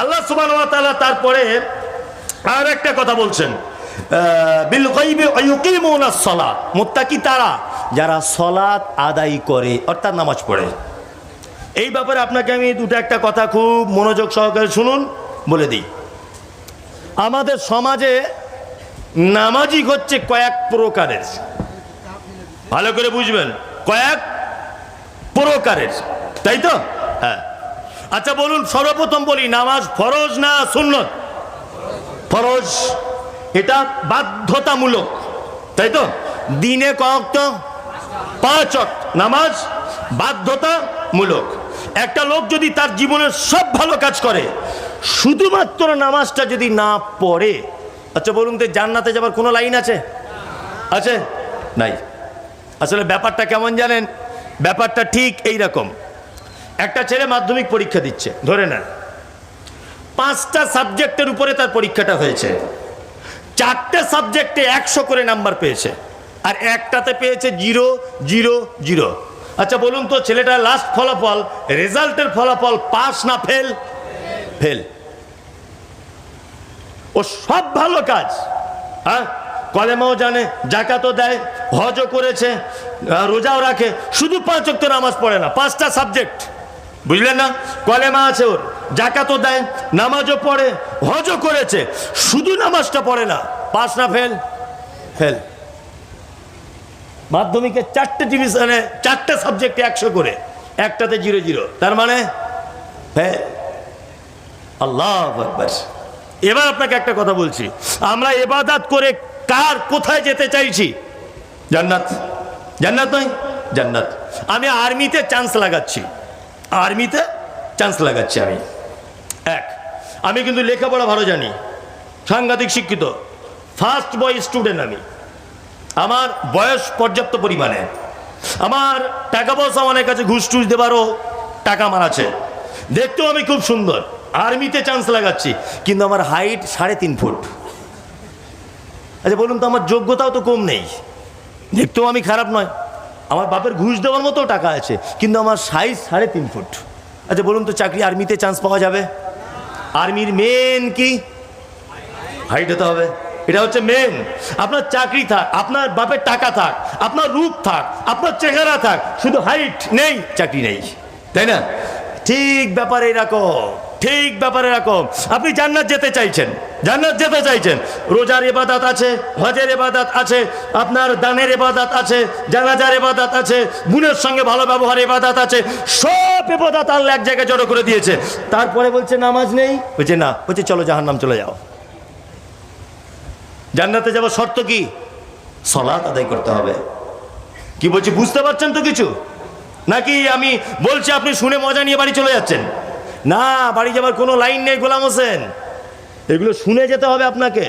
আল্লাহ সুবাহ তারপরে আর একটা কথা বলছেন মুত্তাকি তারা, যারা আদায় করে, অর্থাৎ নামাজ পড়ে। এই ব্যাপারে আপনাকে আমি দুটো একটা কথা খুব মনোযোগ সহকারে শুনুন, বলে দিই। আমাদের সমাজে নামাজি হচ্ছে কয়েক প্রকারের। ভালো করে বুঝবেন, কয়েক প্রকারের। তাই তো? হ্যাঁ। আচ্ছা বলুন সর্বপ্রথম বলি নামাজ ফরজ না সুন্নত? ফরজ। এটা বাধ্যতামূলক তাই তো? দিনে কত পাঁচ নামাজ বাধ্যতামূলক। একটা লোক যদি তার জীবনের সব ভালো কাজ করে শুধুমাত্র নামাজটা যদি না পড়ে আচ্ছা বলুন তো জান্নাতে যাবার কোনো লাইন আছে? আছে? নাই। আসলে ব্যাপারটা কেমন জানেন? ব্যাপারটা ঠিক এই রকম একটা ছেলে মাধ্যমিক পরীক্ষা দিচ্ছে, ধরে নেন। পাঁচটা সাবজেক্টের উপরে তার পরীক্ষাটা হয়েছে। চারটে সাবজেক্টে একশো করে নাম্বার পেয়েছে। আর একটাতে পেয়েছে জিরো জিরো জিরো। আচ্ছা বলুন তো ছেলেটার লাস্ট ফলাফল, রেজাল্টের ফলাফল পাস না ফেল? ফেল। ও সব ভালো কাজ। হ্যাঁ? কলেমাও জানে, জাকাতও দেয়, হজও করেছে রোজাও রাখে। শুধু পাঁচ অক্ত নামাজ পড়ে না, পাঁচটা সাবজেক্ট। বুঝলেন না? কলেমা আছে ওর। জাকাতও দেয়, নামাজও পড়ে, হজও করেছে। শুধু নামাজটা পড়ে না। পাস না, ফেল? ফেল। মাধ্যমিকে চারটে ডিভিশনে চারটে সাবজেক্টে একশো করে। একটাতে জিরো জিরো। তার মানে? হ্যাঁ আল্লাহ এবার আপনাকে একটা কথা বলছি। আমরা এবাদাত করে কার কোথায় যেতে চাইছি? জান্নাত। জান্নাত নয়? জান্নাত। আমি আর্মিতে চান্স লাগাচ্ছি। আর্মিতে চান্স লাগাচ্ছি আমি। এক, আমি কিন্তু লেখাপড়া ভালো জানি, সাংঘাতিক শিক্ষিত ফার্স্ট বয় স্টুডেন্ট আমি। আমার বয়স পর্যাপ্ত পরিমাণে। আমার টাকা পয়সা অনেক কাছে ঘুষ টুস দেবারও টাকা আমার আছে। দেখতেও আমি খুব সুন্দর, আর্মিতে চান্স লাগাচ্ছি, কিন্তু আমার হাইট সাড়ে তিন ফুট। আচ্ছা বলুন তো, আমার যোগ্যতাও তো কম নেই। দেখতেও আমি খারাপ নয়। আমার বাপের ঘুষ দেওয়ার মতো টাকা আছে, কিন্তু আমার সাইজ সাড়ে তিন ফুট। আচ্ছা বলুন তো, চাকরি আর্মিতে চান্স পাওয়া যাবে? আর্মির মেন কি? হাইট হতে হবে। এটা হচ্ছে মেন আপনার চাকরি থাক, আপনার বাপের টাকা থাক, আপনার রূপ থাক, আপনার চেহারা থাক, শুধু হাইট নেই, চাকরি নেই। তাই না? ঠিক ব্যাপার এরকম, ঠিক ব্যাপার এরকম। আপনি জান্নাত যেতে চাইছেন। জান্নাত যেতে চাইছেন। রোজার এবাদাত আছে, হজের এবাদাত আছে, আপনার দানের এবাদাত আছে, জানাজার এবাদাত আছে, গুণের সঙ্গে ভালো ব্যবহার এবাদাত আছে, সব এবাদাত আল্লাহ এক জায়গায় জড়ো করে দিয়েছে। তারপরে বলছে, নামাজ নেই? বলছে, না। বলছে, চলো জাহান্নাম চলে যাও। জান্নাতে যাওয়ার শর্ত কি? সলাত আদায় করতে হবে। কি বলছি, বুঝতে পারছেন তো কিছু? নাকি আমি বলছি, আপনি শুনে মজা নিয়ে বাড়ি চলে যাচ্ছেন? না, বাড়ি যাবার কোনো লাইন নেই, গোলাম হোসেন। এগুলো শুনে যেতে হবে আপনাকে।